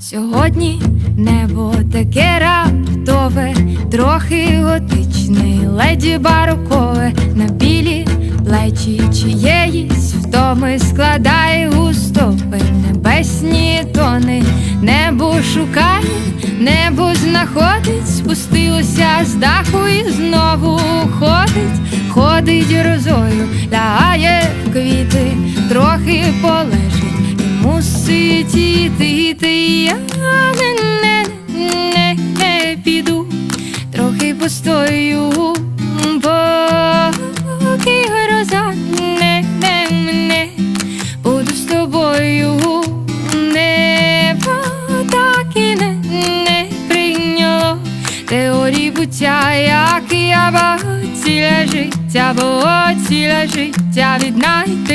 Сьогодні небо таке раптове, трохи готичне, леді барокове. На білі плечі чиєїсь втоми складає густопи небесні тони, небо шукає, небо знаходить, спустилося з даху і знову ходить, ходить розою, лягає в квіти, трохи полежить і мусить іти, іти. Я не, не, не, не піду, трохи постою, поки гроза не, не мене, буду з тобою, небо так і не, не прийняло теорії буття, як я ціле життя, бо ціле життя віднайти життя.